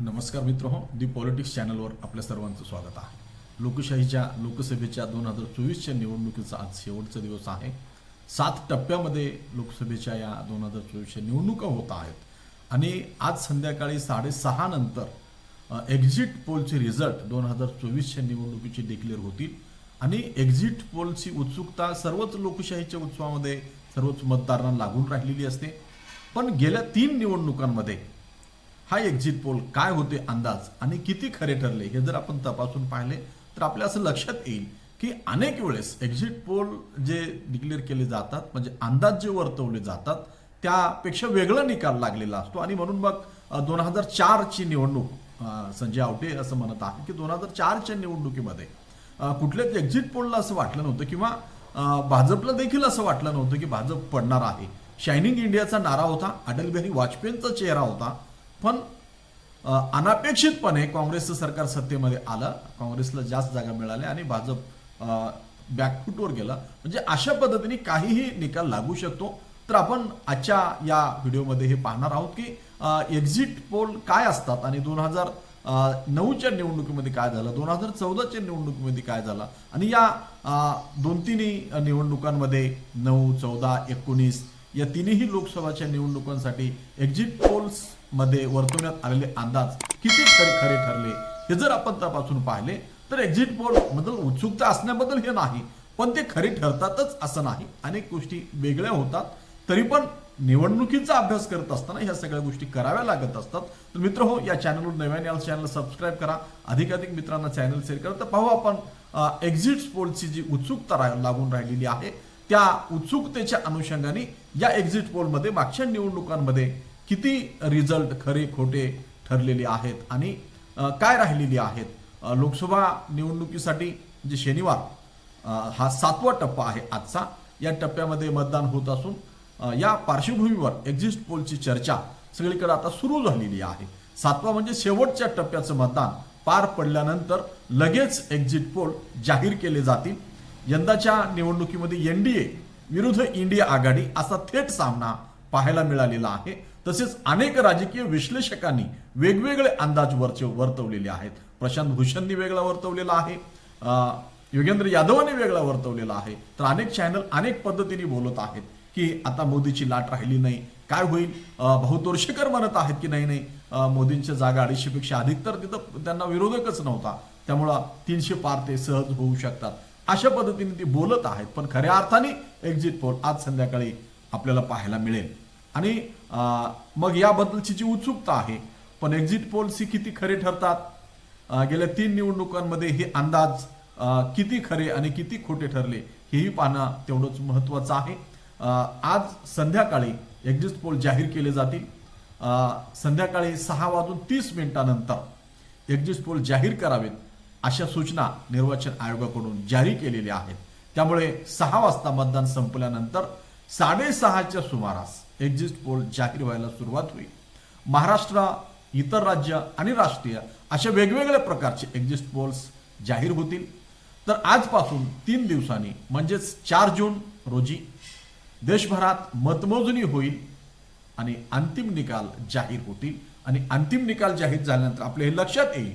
नमस्कार मित्र हो दी पॉलिटिक्स चॅनलवर आपल्या सर्वांचं स्वागत आहे. लोकशाहीच्या लोकसभेच्या दोन हजार चोवीसच्या निवडणुकीचा आज शेवटचा दिवस आहे. सात टप्प्यामध्ये लोकसभेच्या या दोन हजार चोवीसच्या निवडणुका होत आहेत. आणि आज संध्याकाळी साडेसहा नंतर एक्झिट पोलचे रिझल्ट दोन हजार चोवीसच्या निवडणुकीचे डिक्लेअर होतील. आणि एक्झिट पोलची उत्सुकता सर्वच लोकशाहीच्या उत्सवामध्ये सर्वच मतदारांना लागून राहिलेली असते. पण गेल्या तीन निवडणुकांमध्ये हा एक्झिट पोल काय होते अंदाज आणि किती खरे ठरले हे जर आपण तपासून पाहिले तर आपल्या असं लक्षात येईल की अनेक वेळेस एक्झिट पोल जे डिक्लेअर केले जातात म्हणजे अंदाज जे वर्तवले जातात त्यापेक्षा वेगळा निकाल लागलेला असतो. आणि म्हणून मग दोन हजार चारची निवडणूक संजय आवटे असं म्हणत आहे की दोन हजार चारच्या निवडणुकीमध्ये कुठल्याच एक्झिट पोलला असं वाटलं नव्हतं किंवा भाजपला देखील असं वाटलं नव्हतं की भाजप पडणार आहे. शायनिंग इंडियाचा नारा होता अटल बिहारी वाजपेयींचा चेहरा होता पण अनापेक्षितपणे अनपेक्षितपणे काँग्रेसचं सरकार सत्तेमध्ये आलं काँग्रेसला जास्त जागा मिळाल्या आणि भाजप बॅकफूटवर गेलं. म्हणजे अशा पद्धतीने काहीही निकाल लागू शकतो. तर आपण आजच्या या व्हिडिओमध्ये हे पाहणार आहोत की एक्झिट पोल काय असतात आणि दोन हजार नऊच्या निवडणुकीमध्ये काय झालं दोन हजार चौदाच्या निवडणुकीमध्ये काय झालं आणि या दोन तिन्ही निवडणुकांमध्ये नऊ चौदा एकोणीस या तिन्ही लोकसभाच्या निवडणुकांसाठी एक्झिट पोल्समध्ये वर्तवण्यात आलेले अंदाज किती खरे खरे ठरले हे जर आपण तपासून पाहिले तर एक्झिट पोलबद्दल उत्सुकता असण्याबद्दल हे नाही पण ते खरे ठरतातच असं नाही. अनेक गोष्टी वेगळ्या होतात तरी पण निवडणुकीचा अभ्यास करत असताना ह्या सगळ्या गोष्टी कराव्या लागत असतात. तर मित्र हो या चॅनलवर नव्याने आलं चॅनल सबस्क्राईब करा. अधिकाधिक मित्रांना चॅनल शेअर करा. तर पाहू आपण एक्झिट पोलची जी उत्सुकता लागून राहिलेली आहे त्या उत्सुकतेच्या अनुषंगाने या एक्झिट पोलमध्ये मागच्या निवडणुकांमध्ये किती रिझल्ट खरे खोटे ठरलेले आहेत आणि काय राहिलेली आहेत? लोकसभा निवडणुकीसाठी जे शनिवार हा सातवा टप्पा आहे आजचा या टप्प्यामध्ये मतदान होत असून या पार्श्वभूमीवर एक्झिट पोलची चर्चा सगळीकडे आता सुरू झालेली आहे. सातवा म्हणजे शेवटच्या टप्प्याचं मतदान पार पडल्यानंतर लगेच एक्झिट पोल जाहीर केले जातील. यंदाच्या निवडणुकीमध्ये एनडीए विरुद्ध इंडिया आघाडी असा थेट सामना पाहायला मिळालेला आहे. तसेच अनेक राजकीय विश्लेषकांनी वेगवेगळे अंदाज वरचे वर्तवलेले आहेत. प्रशांत भूषणनी वेगळा वर्तवलेला आहे. योगेंद्र यादवाने वेगळा वर्तवलेला आहे. तर अनेक चॅनल अनेक पद्धतीने बोलत आहेत की आता मोदीची लाट राहिली नाही. काय होईल? अं, भाऊ तोरशेकर म्हणत आहेत की नाही नाही. मोदींच्या जागा अडीचशेपेक्षा अधिक तर तिथं त्यांना विरोधकच नव्हता. त्यामुळं तीनशे पार ते सहज होऊ शकतात. अशा पद्धतीने ती बोलत आहेत पण खऱ्या अर्थाने एक्झिट पोल आज संध्याकाळी आपल्याला पाहायला मिळेल. आणि मग याबद्दलची जी उत्सुकता आहे पण एक्झिट पोल्स ही किती खरे ठरतात? गेल्या तीन निवडणुकांमध्ये हे अंदाज किती खरे आणि किती खोटे ठरले हेही पाहणं तेवढंच महत्वाचं आहे. आज संध्याकाळी एक्झिट पोल जाहीर केले जातील. संध्याकाळी सहा वाजून तीस मिनिटानंतर एक्झिट पोल जाहीर करावेत. अशा सूचना निर्वाचन आयोगाकडून जारी केलेल्या आहेत. त्यामुळे सहा वाजता मतदान संपल्यानंतर साडेसहाच्या सुमारास एक्झिट पोल जाहीर व्हायला सुरुवात होईल. महाराष्ट्र इतर राज्य आणि राष्ट्रीय अशा वेगवेगळ्या प्रकारचे एक्झिट पोल्स जाहीर होतील. तर आजपासून तीन दिवसांनी म्हणजेच चार जून रोजी देशभरात मतमोजणी होईल आणि अंतिम निकाल जाहीर होतील. आणि अंतिम निकाल जाहीर झाल्यानंतर आपल्या हे लक्षात येईल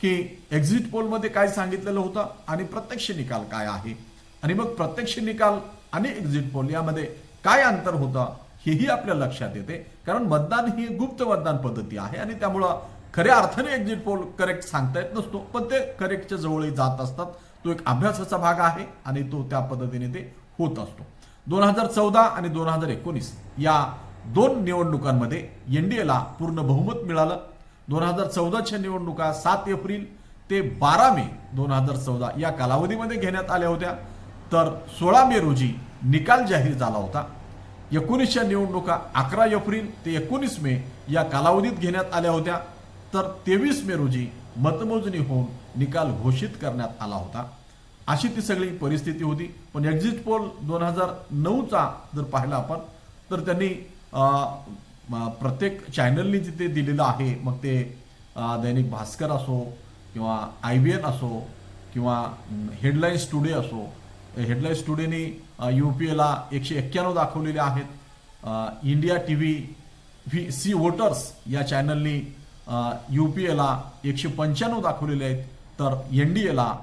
की एक्झिट पोलमध्ये काय सांगितलेलं होतं आणि प्रत्यक्ष निकाल काय आहे? आणि मग प्रत्यक्ष निकाल आणि एक्झिट पोल यामध्ये काय अंतर होतं हेही आपल्या लक्षात येते. कारण मतदान ही गुप्त मतदान पद्धती आहे आणि त्यामुळं खऱ्या अर्थाने एक्झिट पोल करेक्ट सांगता येत नसतो. पण ते करेक्टच्या जवळही जात असतात. तो एक अभ्यासाचा भाग आहे आणि तो त्या पद्धतीने ते होत असतो. दोन हजार चौदा आणि दोन हजार एकोणीस या दोन निवडणुकांमध्ये एनडीएला पूर्ण बहुमत मिळालं. दोन हजार चौदाच्या निवडणुका सात एप्रिल ते बारा मे दोन हजार चौदा या कालावधीमध्ये घेण्यात आल्या होत्या. तर सोळा मे रोजी निकाल जाहीर झाला होता. एकोणीसच्या निवडणुका अकरा एप्रिल ते एकोणीस मे या कालावधीत घेण्यात आल्या होत्या. तर तेवीस मे रोजी मतमोजणी होऊन निकाल घोषित करण्यात आला होता. अशी ती सगळी परिस्थिती होती. पण एक्झिट पोल दोन हजार नऊचा जर पाहिला आपण तर त्यांनी प्रत्येक चॅनलनी जिथे दिलेलं आहे मग ते दैनिक भास्कर असो किंवा आय बी एन असो किंवा हेडलाईन्स टुडे असो हेडलाईन्स टुडेनी यू पी एला एकशे एक्क्याण्णव दाखवलेले आहेत. India T V V C voters या चॅनलनी यू पी एला एकशे पंच्याण्णव दाखवलेले आहेत. तर एन डी एला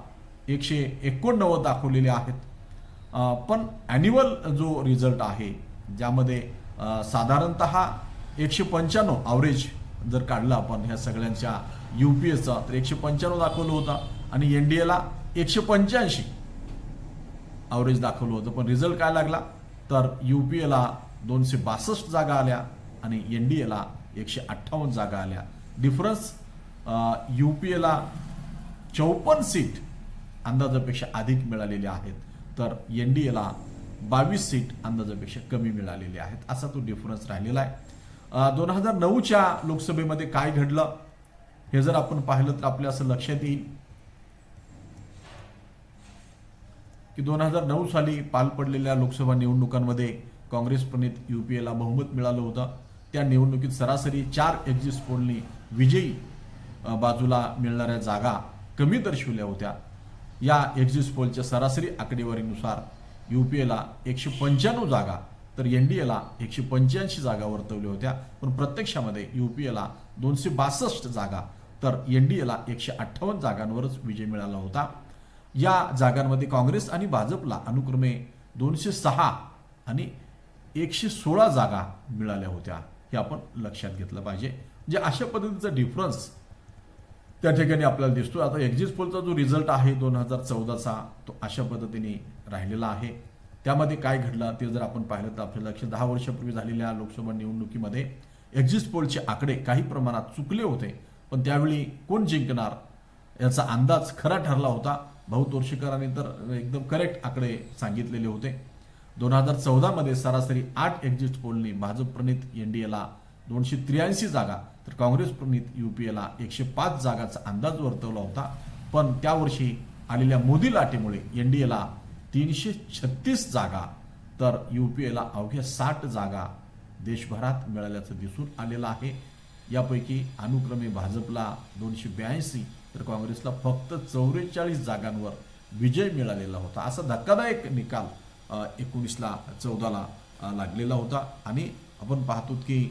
एकशे एकोणनव्वद दाखवलेले आहेत. पण ॲन्युअल जो रिझल्ट आहे ज्यामध्ये साधारणत साधारणतः एकशे पंच्याण्णव ॲव्हरेज जर काढलं आपण ह्या सगळ्यांच्या यू पी एसचा तर एकशे पंच्याण्णव दाखवलं होतं. आणि एन डी एला एकशे पंच्याऐंशी ॲव्हरेज दाखवलं होतं. पण रिझल्ट काय लागला? तर यू पी एला दोनशे बासष्ट जागा आल्या आणि एन डी एला एकशे अठ्ठावन्न जागा आल्या. डिफरन्स यू पी एला चौपन्न सीट अंदाजापेक्षा अधिक मिळालेले आहेत. तर एन डी एला बावीस सीट अंदाजापेक्षा कमी मिळालेले आहेत. असा तो डिफरन्स राहिलेला आहे. दोन हजार नऊच्या लोकसभेमध्ये काय घडलं हे जर आपण पाहिलं तर आपल्या असं लक्षात येईल की दोन हजार नऊ साली पार पडलेल्या लोकसभा निवडणुकांमध्ये काँग्रेस प्रणित युपीएला बहुमत मिळालं होतं. त्या निवडणुकीत सरासरी चार एक्झिट पोलनी विजयी बाजूला मिळणाऱ्या जागा कमी दर्शवल्या होत्या. या एक्झिट पोलच्या सरासरी आकडेवारीनुसार युपीएला एकशे पंच्याण्णव जागा तर एन डी एला एकशे पंच्याऐंशी जागा वर्तवल्या होत्या. पण प्रत्यक्षामध्ये युपीएला दोनशे बासष्ट जागा तर एन डी एला एकशे अठ्ठावन्न जागांवरच विजय मिळाला होता. या जागांमध्ये काँग्रेस आणि भाजपला अनुक्रमे दोनशे सहा आणि एकशे सोळा जागा मिळाल्या होत्या हे आपण लक्षात घेतलं पाहिजे. म्हणजे अशा पद्धतीचा डिफरन्स त्या ठिकाणी आपल्याला दिसतो आता एक्झिट पोलचा जो रिझल्ट आहे दोन हजार चौदाचा तो अशा पद्धतीने राहिलेला आहे. त्यामध्ये काय घडलं ते जर आपण पाहिलं तर आपल्या लक्ष दहा वर्षापूर्वी झालेल्या लोकसभा निवडणुकीमध्ये एक्झिट पोलचे आकडे काही प्रमाणात चुकले होते पण त्यावेळी कोण जिंकणार याचा अंदाज खरा ठरला होता. भाऊ तोरशेकरांनी तर एकदम करेक्ट आकडे सांगितलेले होते. दोन हजार चौदामध्ये सरासरी आठ एक्झिट पोलनी भाजप प्रणित एनडीएला दोनशे त्र्याऐंशी जागा तर काँग्रेस प्रणित युपीएला एकशे पाच जागाचा अंदाज वर्तवला होता. पण त्या वर्षी आलेल्या मोदी लाटेमुळे एनडीएला तीनशे छत्तीस जागा तर यू पी एला अवघ्या साठ जागा देशभरात मिळाल्याचं दिसून आलेलं आहे. यापैकी अनुक्रमे भाजपला दोनशे ब्याऐंशी तर काँग्रेसला फक्त चौवेचाळीस जागांवर विजय मिळालेला होता. असा धक्कादायक निकाल एकोणीसला चौदाला लागलेला होता. आणि आपण पाहतो की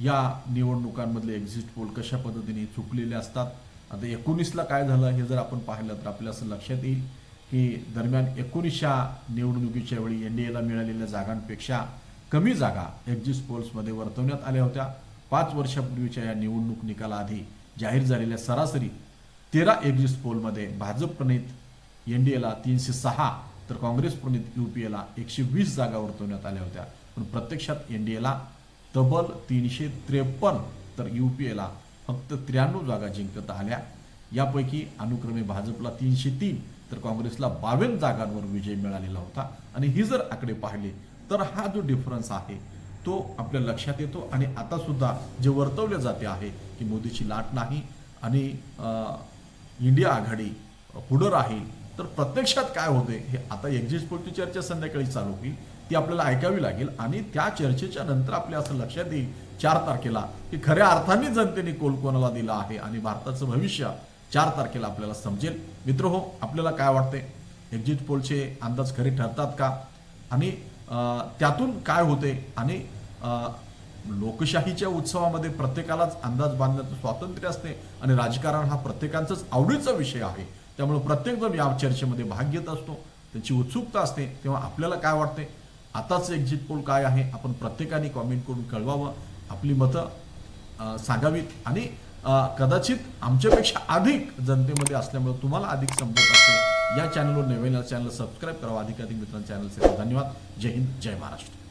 या निवडणुकांमधले एक्झिट पोल कशा पद्धतीने चुकलेले असतात? आता एकोणीसला काय झालं हे जर आपण पाहिलं तर आपल्या असं लक्षात येईल. की दरम्यान एकोणीसच्या निवडणुकीच्या वेळी एन डी एला मिळालेल्या जागांपेक्षा कमी जागा एक्झिट पोल्समध्ये वर्तवण्यात आल्या होत्या. पाच वर्षापूर्वीच्या या निवडणूक निकालाआधी जाहीर झालेल्या सरासरी तेरा एक्झिट पोलमध्ये भाजप प्रणित एन डी एला तीनशे सहा तर काँग्रेस प्रणित यू पी एला एकशे वीस जागा वर्तवण्यात आल्या होत्या. पण प्रत्यक्षात एन डी एला तब्बल तीनशे त्रेपन्न तर यू पी एला फक्त त्र्याण्णव जागा जिंकत आल्या. यापैकी अनुक्रमे भाजपला तीनशे तीन तर काँग्रेसला बावीस जागांवर विजय मिळालेला होता. आणि ही जर आकडे पाहिले तर हा जो डिफरन्स आहे तो आपल्या लक्षात येतो. आणि आता सुद्धा जे वर्तवले जाते आहे की मोदीची लाट नाही आणि इंडिया आघाडी पुढं राहील तर प्रत्यक्षात काय होते हे आता एक्झिट पोलची चर्चा संध्याकाळी चालू होईल. ती आपल्याला ऐकावी लागेल. आणि त्या चर्चेच्या नंतर आपल्या असं लक्षात येईल चार तारखेला की खऱ्या अर्थाने जनतेने कोल कोणाला दिला आहे आणि भारताचं भविष्य चार तारखेला आपल्याला समजेल. मित्र हो आपल्याला काय वाटते एक्झिट पोलचे अंदाज खरे ठरतात का? आणि त्यातून काय होते आणि लोकशाहीच्या उत्सवामध्ये प्रत्येकालाच अंदाज बांधण्याचं स्वातंत्र्य असते आणि राजकारण हा प्रत्येकांचाच आवडीचा विषय आहे. त्यामुळे प्रत्येकजण या चर्चेमध्ये भाग घेत असतो. त्याची उत्सुकता असते. तेव्हा आपल्याला काय वाटते आताच एक्झिट पोल काय आहे? आपण प्रत्येकाने कॉमेंट करून कळवावं. आपली मतं सांगावीत. आणि कदाचित आमच्यापेक्षा अधिक जनतेमध्ये असल्यामुळे तुम्हाला अधिक समजत असते या चॅनलवर नवीन चॅनल सबस्क्राईब करावा अधिकाधिक मित्रांच्या चॅनलसाठी धन्यवाद. जय हिंद जय महाराष्ट्र.